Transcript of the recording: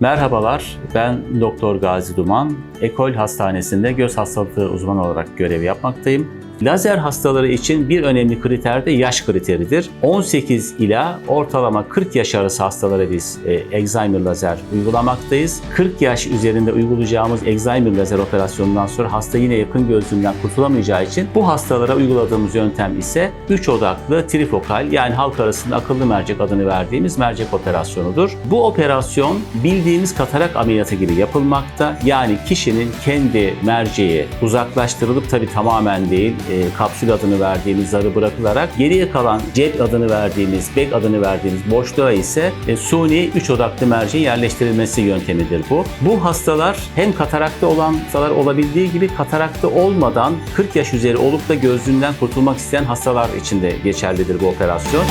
Merhabalar, ben Doktor Gazi Duman. Ekol Hastanesi'nde göz hastalıkları uzmanı olarak görev yapmaktayım. Lazer hastaları için bir önemli kriter de yaş kriteridir. 18 ila ortalama 40 yaş arası hastalara biz e, Alzheimer lazer uygulamaktayız. 40 yaş üzerinde uygulayacağımız Alzheimer lazer operasyonundan sonra hasta yine yakın gözlüğünden kurtulamayacağı için bu hastalara uyguladığımız yöntem ise 3 odaklı trifokal yani halk arasında akıllı mercek adını verdiğimiz mercek operasyonudur. Bu operasyon bildiğimiz katarak ameliyatı gibi yapılmakta. Yani kişinin kendi merceği uzaklaştırılıp tabi tamamen değil e, kapsül adını verdiğimiz zarı bırakılarak geriye kalan cep adını verdiğimiz, bek adını verdiğimiz boşluğa ise e, suni 3 odaklı merceğin yerleştirilmesi yöntemidir bu. Bu hastalar hem katarakta olan hastalar olabildiği gibi katarakta olmadan 40 yaş üzeri olup da gözlüğünden kurtulmak isteyen hastalar için de geçerlidir bu operasyon.